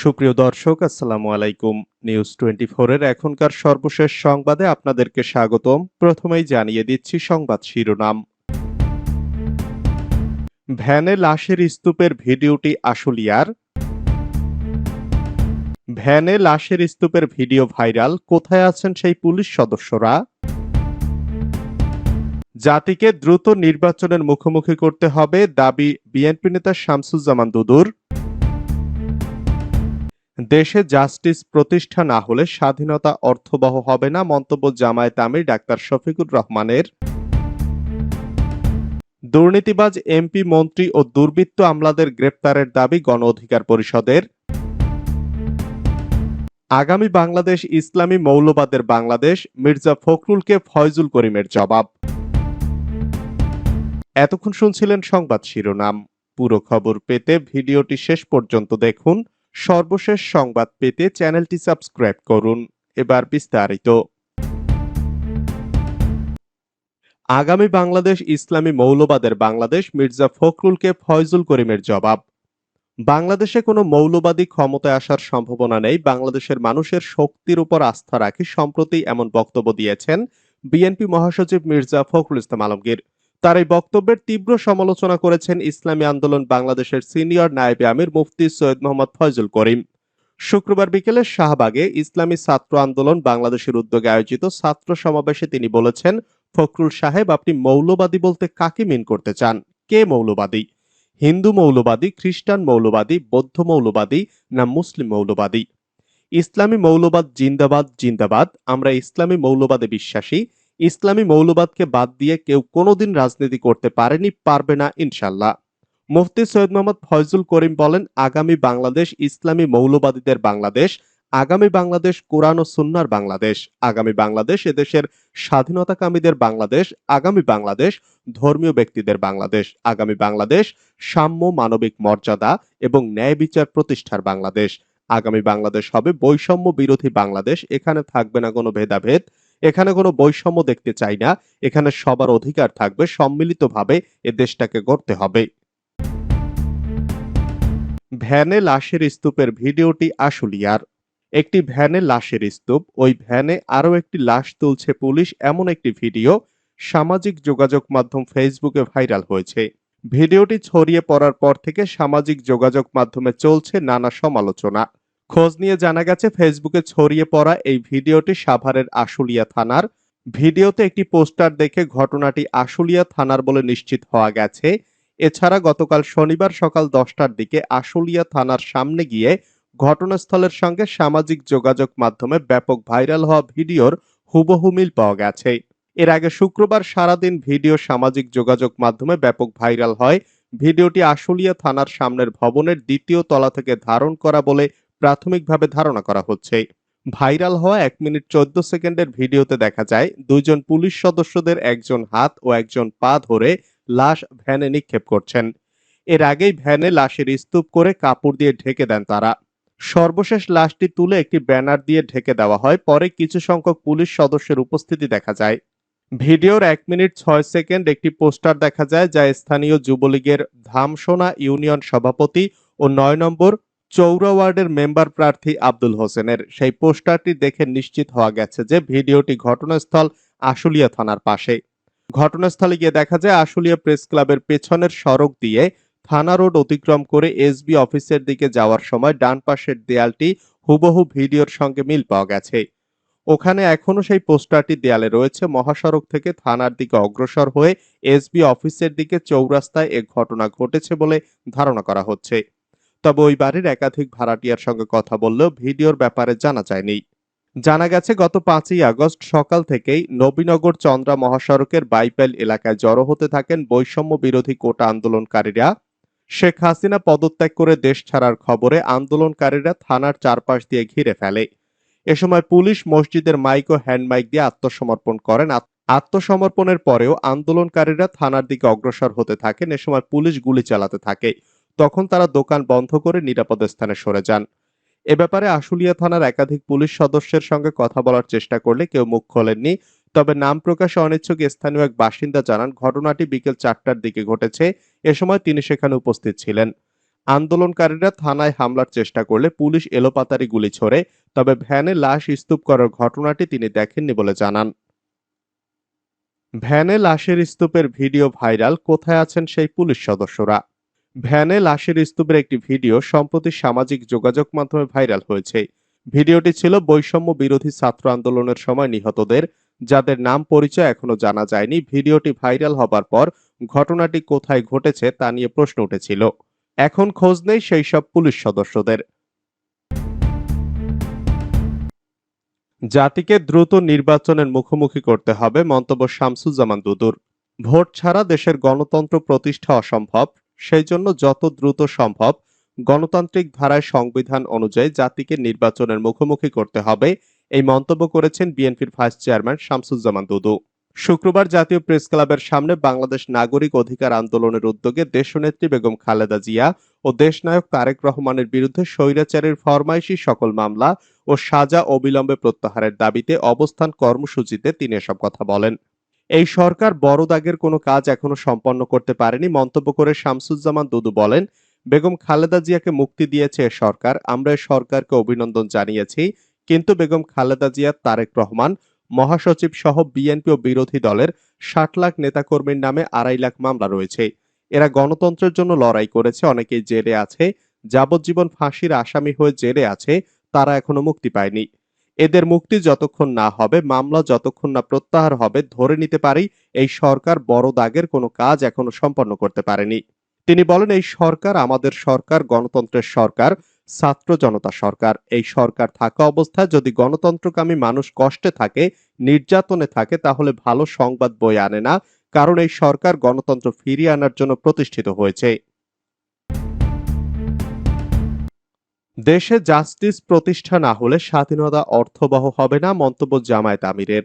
সুপ্রিয় দর্শক, আসসালামু আলাইকুম। নিউজ টোয়েন্টি এর এখনকার সর্বশেষ সংবাদে আপনাদেরকে স্বাগতম। প্রথমেই জানিয়ে দিচ্ছি সংবাদ শিরোনাম। ভ্যানে লাশের স্তূপের ভিডিওটি আশুলিয়ার ভ্যানে লাশের স্তূপের ভিডিও ভাইরাল। কোথায় আছেন সেই পুলিশ সদস্যরা? জাতিকে দ্রুত নির্বাচনের মুখোমুখি করতে হবে দাবি বিএনপি নেতা শামসুজ্জামান দুদুর। দেশে জাস্টিস প্রতিষ্ঠা না হলে স্বাধীনতা অর্থবহ হবে না, মন্তব্য জামায়াত আমির ডাক্তার শফিকুর রহমানের। দুর্নীতিবাজ এমপি, মন্ত্রী ও দুর্বৃত্ত আমলাদের গ্রেপ্তারের দাবি গণ অধিকার পরিষদের। আগামী বাংলাদেশ ইসলামী মৌলবাদের বাংলাদেশ, মির্জা ফখরুলকে ফয়জুল করিমের জবাব। এতক্ষণ শুনছিলেন সংবাদ শিরোনাম। পুরো খবর পেতে ভিডিওটি শেষ পর্যন্ত দেখুন। সর্বশেষ সংবাদ পেতে চ্যানেলটি সাবস্ক্রাইব করুন। এবার বিস্তারিত। আগামী বাংলাদেশ ইসলামী মৌলবাদের বাংলাদেশ মির্জা ফখরুলকে ফয়জুল করিমের জবাব। বাংলাদেশে কোনো মৌলবাদী ক্ষমতায় আসার সম্ভাবনা নেই। বাংলাদেশের মানুষের শক্তির উপর আস্থা রাখি, সম্প্রতি এমন বক্তব্য দিয়েছেন বিএনপি মহাসচিব মির্জা ফখরুল ইসলাম আলমগীর। তার এই বক্তব্যের তীব্র সমালোচনা করেছেন ইসলামী আন্দোলন বাংলাদেশের সিনিয়র নায়েবে আমির মুফতি সৈয়দ মোহাম্মদ ফয়জুল করিম। শুক্রবার বিকেলে শাহবাগে ইসলামী ছাত্র আন্দোলন বাংলাদেশের উদ্যোগে আয়োজিত ছাত্র সমাবেশে তিনি বলেছেন, ফখরুল সাহেব, আপনি মৌলবাদী বলতে কাকে মিন করতে চান? কে মৌলবাদী? হিন্দু মৌলবাদী, খ্রিস্টান মৌলবাদী, বৌদ্ধ মৌলবাদী না মুসলিম মৌলবাদী? ইসলামী মৌলবাদ জিন্দাবাদ জিন্দাবাদ। আমরা ইসলামী মৌলবাদে বিশ্বাসী ইসলামী মৌলবাদকে বাদ দিয়ে কেউ কোনোদিন রাজনীতি করতে পারেনি, পারবে না ইনশাল্লাহ মুফতি সৈয়দ মোহাম্মদ ফয়জুল করিম বলেন, আগামী বাংলাদেশ ইসলামী মৌলবাদীদের বাংলাদেশ, আগামী বাংলাদেশ কোরআন ও সুন্নার বাংলাদেশ, আগামী বাংলাদেশ এদেশের স্বাধীনতাকামীদের বাংলাদেশ, আগামী বাংলাদেশ ধর্মীয় ব্যক্তিদের বাংলাদেশ, আগামী বাংলাদেশ সাম্য মানবিক মর্যাদা এবং ন্যায় বিচার প্রতিষ্ঠার বাংলাদেশ, আগামী বাংলাদেশ হবে বৈষম্য বিরোধী বাংলাদেশ, এখানে থাকবে না কোনো ভেদাভেদ। এখানে কোনো বৈষম্য দেখতে চাই না। এখানে সবার অধিকার থাকবে, সম্মিলিতভাবে এ দেশটাকে গড়তে হবে। ভ্যানে লাশের স্তূপের ভিডিওটি আশুলিয়ার একটি ভ্যানে লাশের স্তূপ, ওই ভ্যানে আরও একটি লাশ তুলছে পুলিশ, এমন একটি ভিডিও সামাজিক যোগাযোগ মাধ্যম ফেসবুকে ভাইরাল হয়েছে। ভিডিওটি ছড়িয়ে পড়ার পর থেকে সামাজিক যোগাযোগ মাধ্যমে চলছে নানা সমালোচনা। খোঁজ নিয়ে জানা গেছে ফেসবুকে ছড়িয়ে পড়া এই ভিডিওটি সাভারের আশুলিয়া থানার। ভিডিওতে একটি পোস্টার দেখে ঘটনাটি আশুলিয়া থানার বলে নিশ্চিত হওয়া গেছে। এছাড়া গতকাল শনিবার সকাল দশটার দিকে আশুলিয়া থানার সামনে গিয়ে ঘটনাস্থলের সঙ্গে সামাজিক যোগাযোগ মাধ্যমে ব্যাপক ভাইরাল হওয়া ভিডিওর হুবহু মিল পাওয়া গেছে। এর আগে শুক্রবার সারাদিন ভিডিও সামাজিক যোগাযোগ মাধ্যমে ব্যাপক ভাইরাল হয়। ভিডিওটি আশুলিয়া থানার সামনের ভবনের দ্বিতীয় তলা থেকে ধারণ করা বলে প্রাথমিকভাবে ধারণা করা হচ্ছে। ভাইরাল হওয়া এক মিনিট চোদ্দ সেকেন্ডের ভিডিওতে দেখা যায়, দুইজন পুলিশ সদস্যদের একজন হাত ও একজন পা ধরে লাশ ভ্যানে নিক্ষেপ করছেন। এর আগেই ভ্যানে লাশের স্তূপ করে কাপড় দিয়ে ঢেকে দেন তারা। সর্বশেষ লাশটি তুলে একটি ব্যানার দিয়ে ঢেকে দেওয়া হয়, পরে কিছু সংখ্যক পুলিশ সদস্যের উপস্থিতি দেখা যায়। ভিডিওর এক মিনিট ছয় সেকেন্ড একটি পোস্টার দেখা যায়, যা স্থানীয় যুবলীগের ধামসোনা ইউনিয়ন সভাপতি ও নয় নম্বর চৌরা ওয়ার্ডের মেম্বার প্রার্থী আব্দুল হোসেনের সেই পোস্টারটি দেখে নিশ্চিত হওয়া গেছে যে ভিডিওটি ঘটনাস্থল আশুলিয়া থানার পাশে। ঘটনাস্থলে গিয়ে দেখা যায়, আশুলিয়া প্রেস ক্লাবের পেছনের সড়ক দিয়ে থানা রোড অতিক্রম করে এসবি অফিসের দিকে যাওয়ার সময় ডান পাশের দেয়ালটি হুবহু ভিডিওর সঙ্গে মিল পাওয়া গেছে। ওখানে এখনও সেই পোস্টারটি দেয়ালে রয়েছে। মহাসড়ক থেকে থানার দিকে অগ্রসর হয়ে এসবি অফিসের দিকে চৌরাস্তায় এ ঘটনা ঘটেছে বলে ধারণা করা হচ্ছে। তবে ওই বাড়ির একাধিক ভাড়াটিয়ার সঙ্গে কথা বললেও ভিডিওর ব্যাপারে জানা যায়নি। জানা গেছে, গত পাঁচই আগস্ট সকাল থেকেই নবীনগর চন্দ্রা মহাসড়কের বাইপাইল এলাকায় জড়ো হতে থাকেন বৈষম্য বিরোধী কোটা আন্দোলনকারীরা। শেখ হাসিনা পদত্যাগ করে দেশ ছাড়ার খবরে আন্দোলনকারীরা থানার চারপাশ দিয়ে ঘিরে ফেলে। এ সময় পুলিশ মসজিদের মাইক ও হ্যান্ড মাইক দিয়ে আত্মসমর্পণ করেন। আত্মসমর্পণের পরেও আন্দোলনকারীরা থানার দিকে অগ্রসর হতে থাকেন। এ সময় পুলিশ গুলি চালাতে থাকে। তখন তারা দোকান বন্ধ করে নিরাপদ স্থানে সরে যান। এ ব্যাপারে আশুলিয়া থানার একাধিক পুলিশ সদস্যের সঙ্গে কথা বলার চেষ্টা করলে কেউ মুখ খোলেননি, তবে নাম প্রকাশে অনিচ্ছুক স্থানীয় এক বাসিন্দা জানান, ঘটনাটি বিকেল চারটার দিকে ঘটেছে। এ সময় তিনি সেখানে উপস্থিত ছিলেন। আন্দোলনকারীরা থানায় হামলার চেষ্টা করলে পুলিশ এলোপাতারি গুলি ছোড়ে, তবে ভ্যানে লাশ স্তূপ করার ঘটনাটি তিনি দেখেননি বলে জানান। ভ্যানে লাশের স্তূপের ভিডিও ভাইরাল, কোথায় আছেন সেই পুলিশ সদস্যরা? ভ্যানে লাশের স্তূপের একটি ভিডিও সম্প্রতি সামাজিক যোগাযোগ মাধ্যমে ভাইরাল হয়েছে। ভিডিওটি ছিল বৈষম্য বিরোধী ছাত্র আন্দোলনের সময় নিহতদের, যাদের নাম পরিচয় এখনও জানা যায়নি। ভিডিওটি ভাইরাল হবার পর ঘটনাটি কোথায় ঘটেছে তা নিয়ে প্রশ্ন উঠেছিল। এখন খোঁজ নেই সেই সব পুলিশ সদস্যদের। জাতিকে দ্রুত নির্বাচনের মুখোমুখি করতে হবে মন্তব্য শামসুজ্জামান দুদুর। ভোট ছাড়া দেশের গণতন্ত্র প্রতিষ্ঠা অসম্ভব। সেই জন্য যত দ্রুত সম্ভব গণতান্ত্রিক ধারায় সংবিধান অনুযায়ী জাতিকে নির্বাচনের মুখোমুখি করতে হবে, এই মন্তব্য করেছেন বিএনপির ভাইস চেয়ারম্যান শামসুজ্জামান দুদু। শুক্রবার জাতীয় প্রেস ক্লাবের সামনে বাংলাদেশ নাগরিক অধিকার আন্দোলনের উদ্যোগে দেশনেত্রী বেগম খালেদা জিয়া ও দেশনায়ক তারেক রহমানের বিরুদ্ধে স্বৈরাচারের ফরমাইশি সকল মামলা ও সাজা অবিলম্বে প্রত্যাহারের দাবিতে অবস্থান কর্মসূচিতে তিনি এসব কথা বলেন। এই সরকার বড় দাগের কোনো কাজ এখনও সম্পন্ন করতে পারেনি, মন্তব্য করে শামসুজ্জামান দুদু বলেন, বেগম খালেদা জিয়াকে মুক্তি দিয়েছে সরকার, আমরা সরকারকে অভিনন্দন জানিয়েছি, কিন্তু বেগম খালেদা জিয়া, তারেক রহমান, মহাসচিব সহ বিএনপি ও বিরোধী দলের ষাট লাখ নেতাকর্মীর নামে আড়াই লাখ মামলা রয়েছে। এরা গণতন্ত্রের জন্য লড়াই করেছে, অনেকেই জেলে আছে, যাবজ্জীবন ফাঁসির আসামি হয়ে জেলে আছে, তারা এখনও মুক্তি পায়নি। এদের মুক্তি যতক্ষণ না হবে, মামলা যতক্ষণ না প্রত্যাহার হবে, ধরে নিতে পারি এই সরকার বড় দাগের কোনো কাজ এখনও সম্পন্ন করতে পারেনি। তিনি বলেন, এই সরকার আমাদের সরকার, গণতন্ত্রের সরকার, ছাত্র জনতা সরকার। এই সরকার থাকা অবস্থায় যদি গণতন্ত্রকামী মানুষ কষ্টে থাকে, নির্যাতনে থাকে, তাহলে ভালো সংবাদ বই আনে না, কারণ এই সরকার গণতন্ত্র ফিরিয়ে আনার জন্য প্রতিষ্ঠিত হয়েছে। দেশে জাস্টিস প্রতিষ্ঠা না হলে স্বাধীনতা অর্থবহ হবে না, মন্তব্য জামায়াত আমিরের।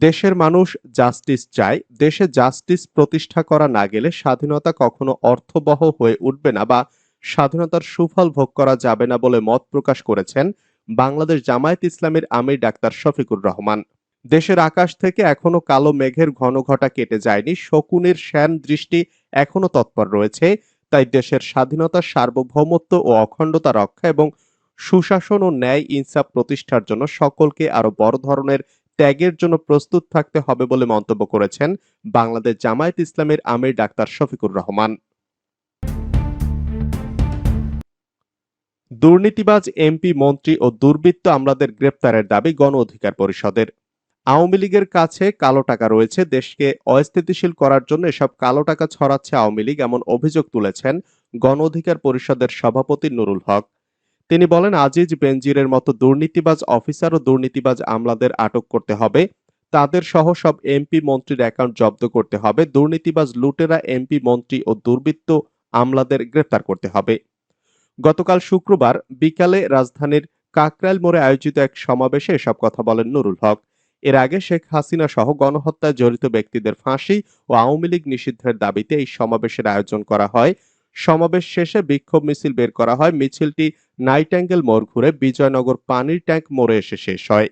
দেশের মানুষ জাস্টিস চায়, দেশে জাস্টিস প্রতিষ্ঠা করা না গেলে স্বাধীনতা কখনো অর্থবহ হয়ে উঠবে না বা স্বাধীনতার সুফল ভোগ করা যাবে না বলে মত প্রকাশ করেছেন বাংলাদেশ জামায়াত ইসলামের আমির ডাক্তার শফিকুর রহমান। দেশের আকাশ থেকে এখনও কালো মেঘের ঘন ঘটা কেটে যায়নি, শকুনের শ্যান দৃষ্টি এখনও তৎপর রয়েছে। তাই দেশের স্বাধীনতা, সার্বভৌমত্ব ও অখণ্ডতা রক্ষা এবং সুশাসন ও ন্যায় ইনসাফ প্রতিষ্ঠার জন্য সকলকে আরও বড় ধরনের ত্যাগের জন্য প্রস্তুত থাকতে হবে বলে মন্তব্য করেছেন বাংলাদেশ জামায়াত ইসলামের আমির ডাক্তার শফিকুর রহমান। দুর্নীতিবাজ এমপি, মন্ত্রী ও দুর্বৃত্ত আমলাদের গ্রেপ্তারের দাবি গণ অধিকার পরিষদের। আওয়ামী লীগের কাছে কালো টাকা রয়েছে। দেশকে অস্থিতিশীল করার জন্য এসব কালো টাকা ছড়াচ্ছে আওয়ামী লীগ, এমন অভিযোগ তুলেছেন গণ অধিকার পরিষদের সভাপতি নুরুল হক। তিনি বলেন, আজিজ বেনজিরের মতো দুর্নীতিবাজ অফিসার ও দুর্নীতিবাজ আমলাদের আটক করতে হবে। তাদের সহ সব এমপি মন্ত্রীর অ্যাকাউন্ট জব্দ করতে হবে। দুর্নীতিবাজ লুটেরা এমপি, মন্ত্রী ও দুর্বৃত্ত আমলাদের গ্রেফতার করতে হবে। গতকাল শুক্রবার বিকালে রাজধানীর কাকরাইল মোড়ে আয়োজিত এক সমাবেশে এসব কথা বলেন নুরুল হক। এর আগে শেখ হাসিনা সহ গণহত্যায় জড়িত ব্যক্তিদের ফাঁসি ও আওয়ামী লীগ নিষিদ্ধের দাবিতে এই সমাবেশের আয়োজন করা হয়। সমাবেশ শেষে বিক্ষোভ মিছিল বের করা হয়। মিছিলটি নাইট অ্যাঙ্গেল মোড় ঘুরে বিজয়নগর পানির ট্যাঙ্ক মোড়ে এসে শেষ হয়।